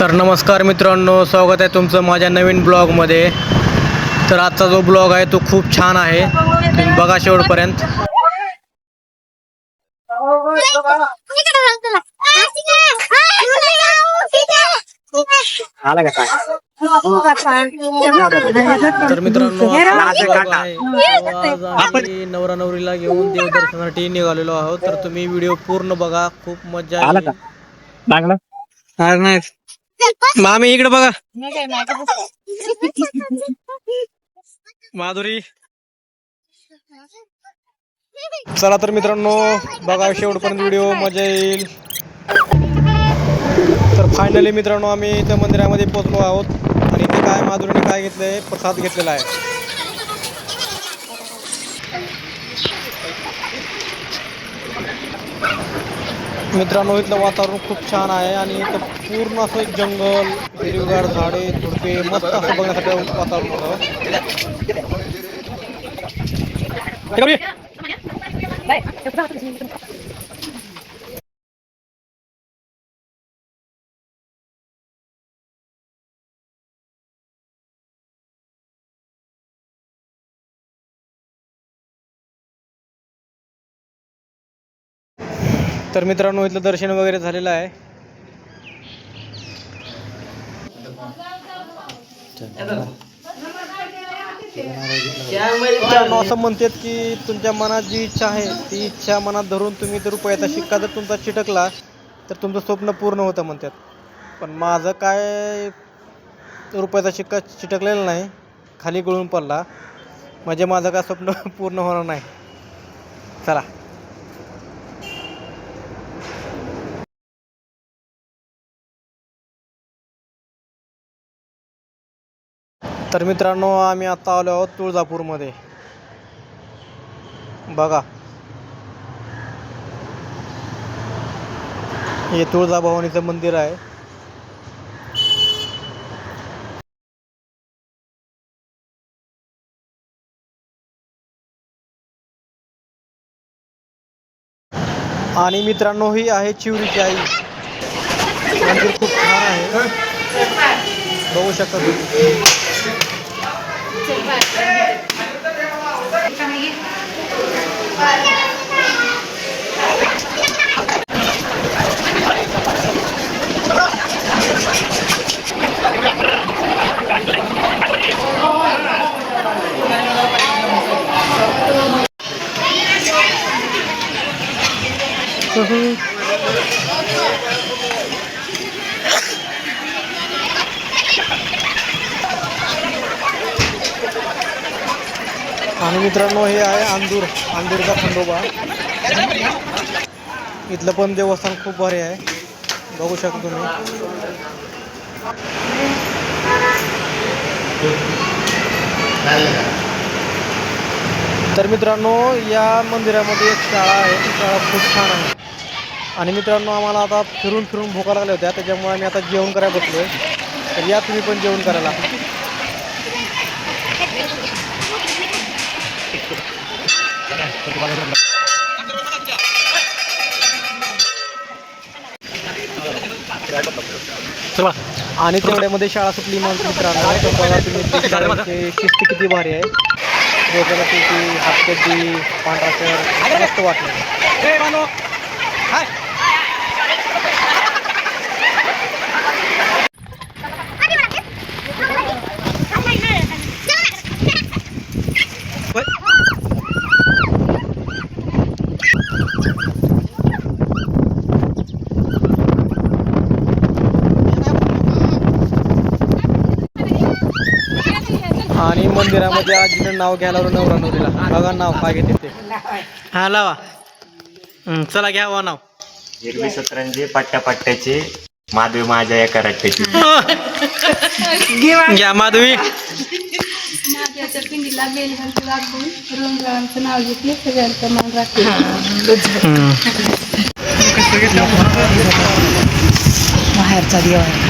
तर नमस्कार मित्रांनो स्वागत आहे तुमचं माझ्या नवीन ब्लॉगमध्ये. तर आजचा जो ब्लॉग आहे तो खूप छान आहे. तुम्ही बघा शेवटपर्यंत. आला का काय? तर मित्रांनो आम्ही नवरा नवरीला घेऊन देवदर्शनासाठी निघालेलो आहोत. तर तुम्ही व्हिडिओ पूर्ण बघा. खूप मजा आला. का? लागला? नाही. मामी इकडे बघा. माधुरी. चला तर मित्रांनो बघा शेवटपर्यंत व्हिडिओ मजा येईल. तर फायनली मित्रांनो आम्ही त्या मंदिरामध्ये पोहोचलो आहोत. आणि इथे काय माधुरीने काय घेतलंय प्रसाद घेतलेला आहे. मित्रांनो इथलं वातावरण खूप छान आहे आणि इथं पूर्ण असं एक जंगल हिरवीगार झाडे झुडपे मस्त असं बघण्यासाठी वातावरण होतं. तर मित्रांनो इथलं दर्शन वगैरे झालेलं आहे. मित्रांनो असं म्हणतात की तुमच्या मनात जी इच्छा आहे ती इच्छा मनात धरून तुम्ही जर रुपयाचा शिक्का जर तुमचा चिटकला तर तुमचं स्वप्न पूर्ण होतं म्हणतात. पण माझं काय रुपयाचा शिक्का चिटकलेला नाही खाली गळून पडला. म्हणजे माझं काय स्वप्न पूर्ण होणार नाही. चला. तर मित्रांनो आम्ही आता आलो आहोत तुळजापूरमध्ये. बघा. हे तुळजाभवानीचं मंदिर आहे. आणि मित्रांनो ही आहे चिवरीची आई. मंदिर खूप छान आहे. बघू शकता तुम्ही. आणि मित्रांनो हे आहे अंदूर अंदूरचा खंडोबा. इथलं पण देवस्थान खूप भारी आहे. बघू शकता तुम्ही. तर मित्रांनो या मंदिरामध्ये एक शाळा आहे. ती शाळा खूप छान आहे. आणि मित्रांनो आम्हाला आता फिरून फिरून भोका लागल्या होत्या त्याच्यामुळे आम्ही आता जेवण करायला बसलोय. तर या तुम्ही पण जेवण करायला. चला. आणि तेवढ्यामध्ये शाळा सुटली मग मित्रांनो तर बघा तुम्ही शिस्त किती भारी आहे. डोक्याला टोपी हातकड्डी पांढरा मस्त वाटलं. आणि मंदिरामध्ये आजीनं नाव घ्यायला नवरा नवरीला. बघा नाव काय घेते ते. हा लावा. हं, चला घ्या वा नाव. हिरवी सतरंजी पट्ट्या पट्ट्याची माधवी माझ्या एका रट्ट्याची. घ्या माधवी. माझ्याच्या पिंडीला बेलगंती वागून रुंगरावांचं नाव घेतले सगळ्यांचं मान हं. बाहेरचा देव आहे.